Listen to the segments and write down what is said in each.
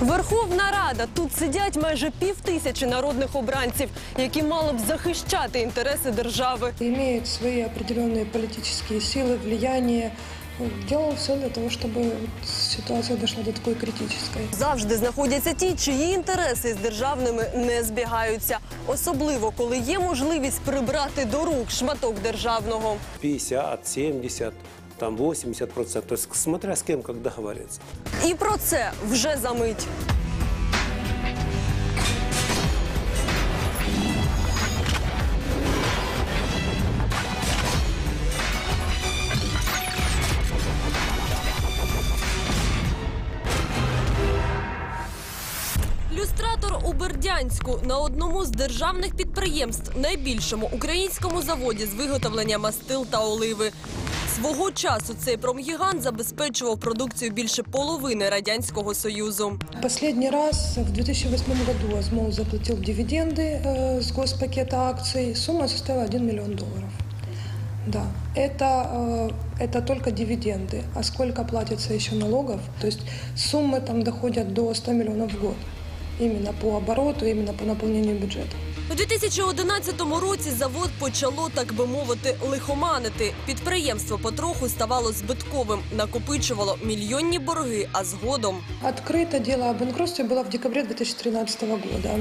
Верховна Рада тут сидять майже пів тисячі народних обранців, які мали б захищати інтереси держави. имеет свои определенные политические силы, влияние. Ну, Делал все для того, чтобы вот ситуация дошла до такой критической. Завжди знаходяться ті, чиї інтереси з державними не збігаються, особливо коли є можливість прибрати до рук шматок державного. 50, 70, там 80 процентов. То есть смотря с кем, как договориться. І про це вже за мить. Люстратор у Бердянську на одному з державних підприємств, найбільшому українському заводі з виготовлення мастил та оливи. Свого часу цей промгігант забезпечував продукцію більше половини радянського союзу. Последний раз в 2008 году Азмол заплатил дивиденды э, с госпакета акций. Сумма составила 1 миллион долларов. Да, это, э, это только дивиденды. А сколько платится еще налогов? То есть суммы там доходят до 100 миллионов в год. Именно по обороту, именно по наполнению бюджета. У 2011 році завод почало, так би мовити, лихоманити. Підприємство потроху ставало збитковим, накопичувало мільйонні борги, а згодом Открыто дело о банкротстве было в декабре 2013 года.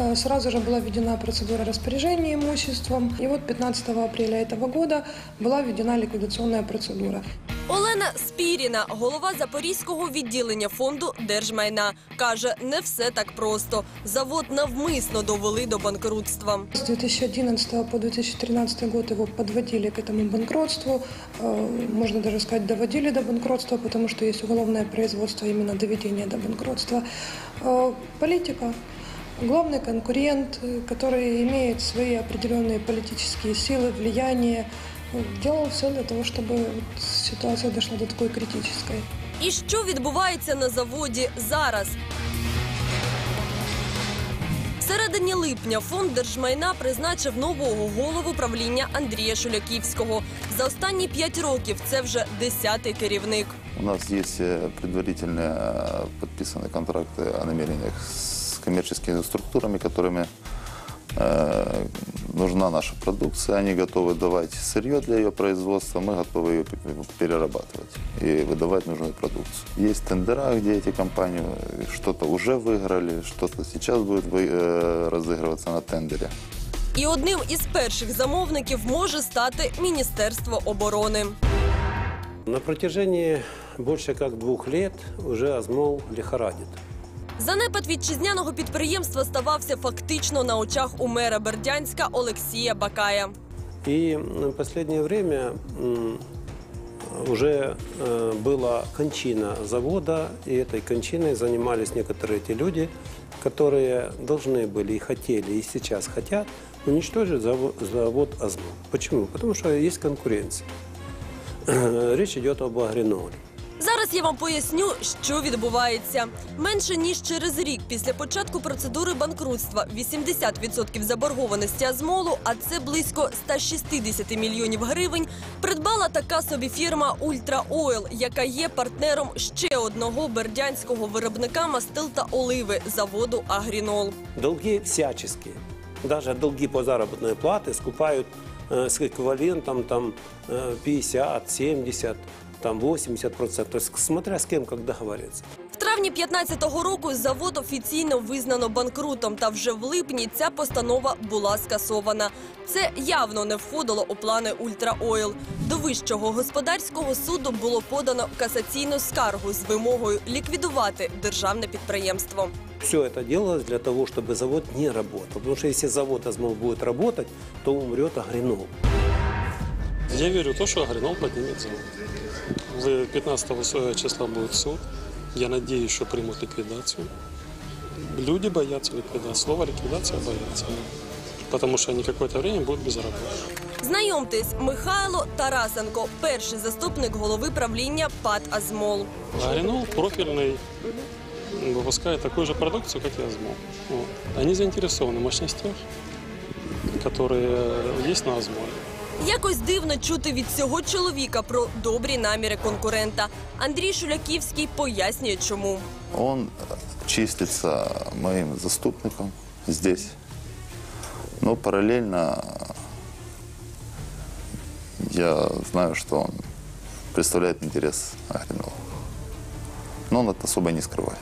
Э, Сразу же была введена процедура распоряжения имуществом. И вот 15 апреля этого года была введена ликвидационная процедура. Олена Спіріна, голова запорізького відділення фонду держмайна, каже, не все так просто. Завод навмисно довели до банкрутства. С 2011 по 2013 год его подводили к этому банкротству. Э, Можно даже сказать, доводили до банкротства, потому что есть уголовное производство именно доведения до банкротства. Э, Политика. Главный конкурент, э, который имеет свои определенные политические силы, влияние, э, делал все для того, чтобы вот ситуация дошла до такой критической. І що відбувається на заводі зараз? В середині липня фонд держмайна призначив нового голову правління Андрія Шуляківського. За останні п'ять років це вже десятий керівник. У нас есть э, предварительно э, подписаны контракты о намерениях с коммерческими структурами, которыми э, нужна наша продукция. Они готовы давать сырье для ее производства, мы готовы ее п- перерабатывать и выдавать нужную продукцию. Есть тендера, где эти компании э, что-то уже выиграли, что-то сейчас будет вы- э, разыгрываться на тендере. І одним із перших замовників може стати Міністерство оборони. На протяжении больше как двух лет уже Азмол лихорадит. Занепад вітчизняного підприємства ставався фактично на очах у мера Бердянська Олексія Бакая. И м, в последнее время м, уже э, была кончина завода, и этой кончиной занимались некоторые те люди, которые должны были и хотели, и сейчас хотят уничтожить завод, завод «Азмол». Почему? Потому что есть конкуренция. Речь идет об агриноле. Зараз я вам поясню, що відбувається. Менше ніж через рік після початку процедури банкрутства 80% заборгованості Азмолу, а це близько 160 мільйонів гривень, придбала така собі фірма Ультра Ойл, яка є партнером ще одного бердянського виробника мастил та оливи заводу Агрінол. Долги всяческие. Даже долги по заработной плате скупают э, с эквивалентом там, э, 50, 70, там 80 процентов. То есть смотря с кем, как договориться. В травні 15-го року завод офіційно визнано банкрутом, та вже в липні ця постанова була скасована. Це явно не входило у плани Ультра Ойл. До вищого господарського суду було подано касаційну скаргу з вимогою ліквідувати державне підприємство. Все это делалось для того, чтобы завод не работал. Потому что если завод Азмол будет работать, то умрет агринол. Я верю в то, что Агринол поднимет завод. В 15 числа будет суд. Я надеюсь, что примут ликвидацию. Люди боятся ликвидации. Слово ликвидация боятся. Потому что они какое-то время будут без работы. Знайомтесь, Михайло Тарасенко, перший заступник голови правління ПАД Азмол. Агринол профильный выпускает такую же продукцию, как и Азмол. Вот. Они заинтересованы в мощностях, которые есть на Азмоле. Якось дивно чути від цього чоловіка про добрі наміри конкурента. Андрій Шуляківський пояснює, чому. Он числится моим заступником здесь. Но параллельно я знаю, что он представляет интерес Агринова. Но он это особо не скрывает.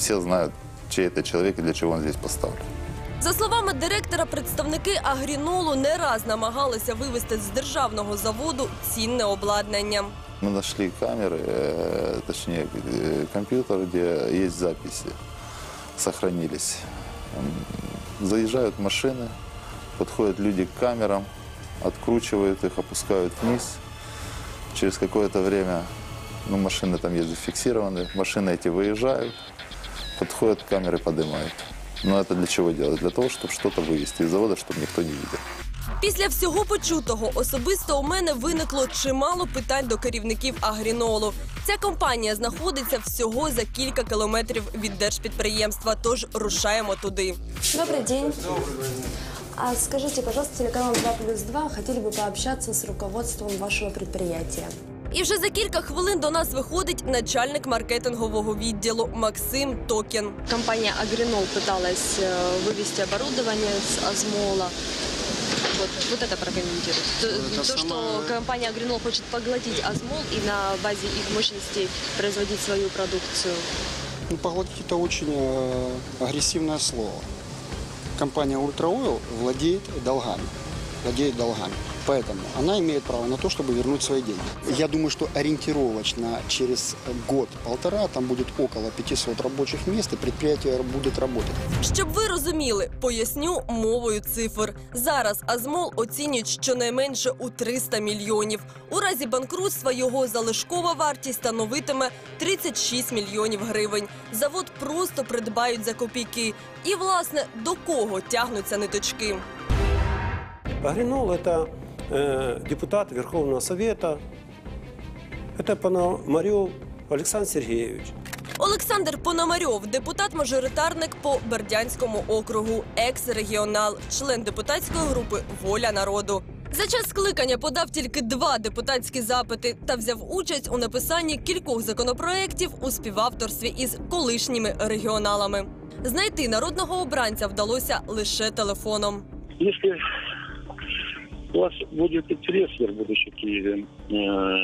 Все знают, чей это человек и для чего он здесь поставлен. За словами директора, представники Агрінолу не раз намагалися вивезти з державного заводу цінне обладнання. Мы нашли камеры, э, точнее э, компьютер, где есть записи, сохранились. М, Заезжают машины, подходят люди к камерам, откручивают их, опускают вниз. Через какое-то время, ну, машины там есть зафиксированы, машины эти выезжают, подходят к камере, поднимают. Но это для чего делать? Для того, чтобы что-то вывести из завода, чтобы никто не видел. Після всього почутого особисто у мене виникло чимало питань до керівників Агрінолу. Ця компанія знаходиться всього за кілька кілометрів від держпідприємства, тож рушаємо туди. Добрый день. А скажите, пожалуйста, телеканал 2 плюс 2 хотели бы пообщаться с руководством вашего предприятия. І вже за кілька хвилин до нас виходить начальник маркетингового відділу Максим Токін. Компания Агринол пыталась э, вывести оборудование с Азмола. Вот, вот это прокомментируйте. То, то, что компания Агринол хочет поглотить Азмол и на базе их мощностей производить свою продукцию. Ну, поглотить это очень э, агрессивное слово. Компания Ультраойл владеет долгами. Владеет долгами. Поэтому она имеет право на то, чтобы вернуть свои деньги. Я думаю, что ориентировочно через год-полтора там будет около 500 рабочих мест, и предприятие будет работать. Щоб ви розуміли, поясню мовою цифр. Зараз Азмол оцінюють щонайменше у 300 мільйонів. У разі банкрутства його залишкова вартість становитиме 36 мільйонів гривень. Завод просто придбають за копійки. І власне до кого тягнуться ниточки? Агринол – это э, депутат Верховного Совета. Это Пономарев Александр Сергеевич. Олександр Пономарьов, депутат-мажоритарник по Бердянському округу, екс-регіонал, член депутатської групи Воля народу. За час скликання подав тільки два депутатські запити та взяв участь у написанні кількох законопроєктів у співавторстві із колишніми регіоналами. Знайти народного обранця вдалося лише телефоном. Если у вас будет интерес, я буду в Киеве, э,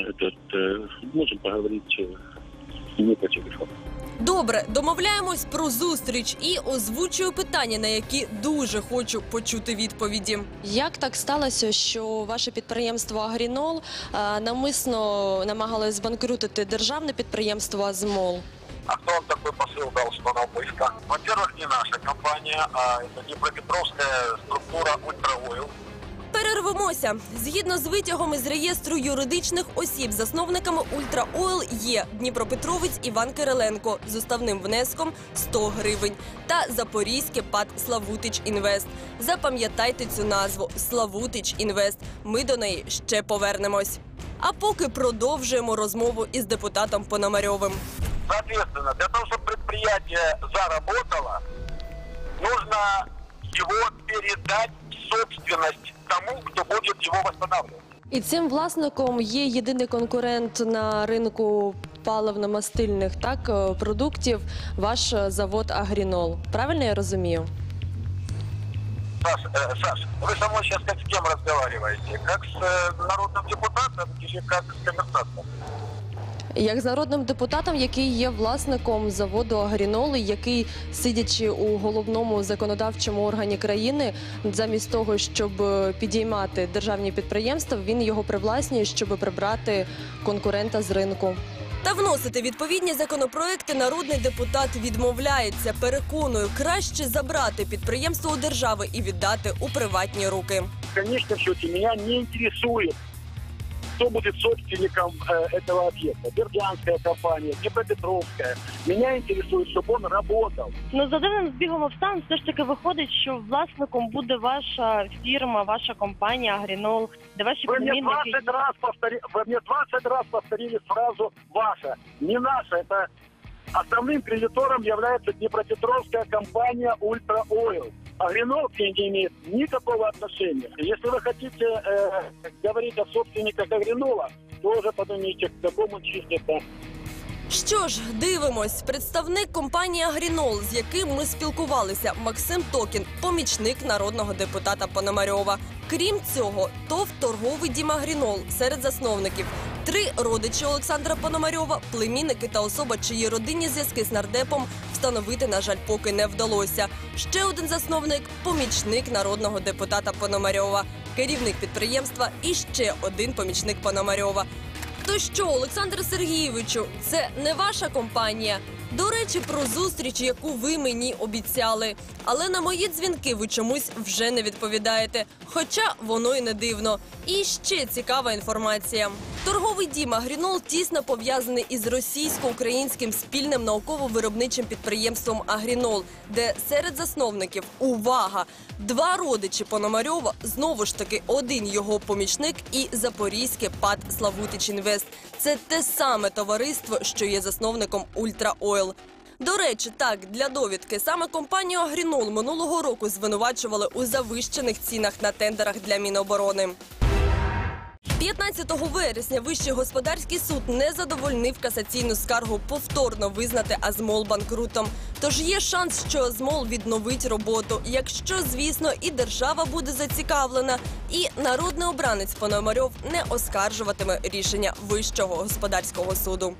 этот, э, можем поговорить э, не по телефону. Добре, домовляємось про зустріч і озвучую питання, на які дуже хочу почути відповіді. Як так сталося, що ваше підприємство Агрінол е, намисно намагалось збанкрутити державне підприємство Азмол? А кто вам такой посыл дал, что навмысно? Во-первых, не наша компания, а это Днепропетровская структура Ультраойл. Перервемося. Згідно з витягом із реєстру юридичних осіб, засновниками Ультра Ойл є Дніпропетровець Іван Кириленко з уставним внеском 100 гривень та Запорізьке ПАД Славутич Інвест. Запам'ятайте цю назву Славутич Інвест. Ми до неї ще повернемось. А поки продовжуємо розмову із депутатом Пономарьовим. Соответственно, для того, чтобы предприятие заработало, нужно его передать собственность тому, кто будет его восстанавливать. І цим власником є єдиний конкурент на ринку паливно-мастильних так е, продуктів, ваш е, завод Агрінол. Правильно я розумію? Саш, э, Саш, вы со мной сейчас как с кем разговариваете? Как с э, народным депутатом или как с коммерсантом? Як з народним депутатом, який є власником заводу Агрінол, і який, сидячи у головному законодавчому органі країни, замість того, щоб е, підіймати державні підприємства, він його привласнює, щоб прибрати конкурента з ринку. Та вносити відповідні законопроекти народний депутат відмовляється. Переконує, краще забрати підприємство у держави і віддати у приватні руки. Конечном счете меня не интересует, кто будет собственником э, этого объекта. Бердянская компания, Днепропетровская. Меня интересует, чтобы он работал. Ну за дивним збігом обставин все ж таки виходить, що власником буде ваша фірма, ваша компанія Агрінол, де ваші Вы мне племінники. 20 раз повторили, вы мне 20 раз повторили фразу «ваша». Не наша, это основным кредитором является Днепропетровская компания «Ультра Ойл». Ней не имеет никакого отношения. Если вы хотите э, говорить о собственниках Агринола, то уже подумайте, к какому числится Що ж, дивимось. Представник компанії Агрінол, з яким ми спілкувалися, Максим Токін, помічник народного депутата Пономарьова. Крім цього, ТОВ торговий дім Агрінол серед засновників. Три родичі Олександра Пономарьова, племінники та особа, чиї родинні зв'язки з нардепом встановити, на жаль, поки не вдалося. Ще один засновник помічник народного депутата Пономарьова, керівник підприємства і ще один помічник Пономарьова. То що, Олександре Сергійовичу, це не ваша компанія? До речі, про зустріч, яку ви мені обіцяли. Але на мої дзвінки ви чомусь вже не відповідаєте. Хоча воно й не дивно. І ще цікава інформація. Торговий дім Агрінол тісно пов'язаний із російсько-українським спільним науково-виробничим підприємством Агрінол, де серед засновників увага! Два родичі Пономарьова, знову ж таки, один його помічник і запорізьке ПАД Славутич Інвест. Це те саме товариство, що є засновником Ультра Ойл. До речі, так для довідки саме компанію Агрінол минулого року звинувачували у завищених цінах на тендерах для Міноборони. 15 вересня Вищий господарський суд не задовольнив касаційну скаргу повторно визнати Азмол банкрутом. Тож є шанс, що Азмол відновить роботу, якщо, звісно, і держава буде зацікавлена, і народний обранець Пономарьов не оскаржуватиме рішення Вищого господарського суду.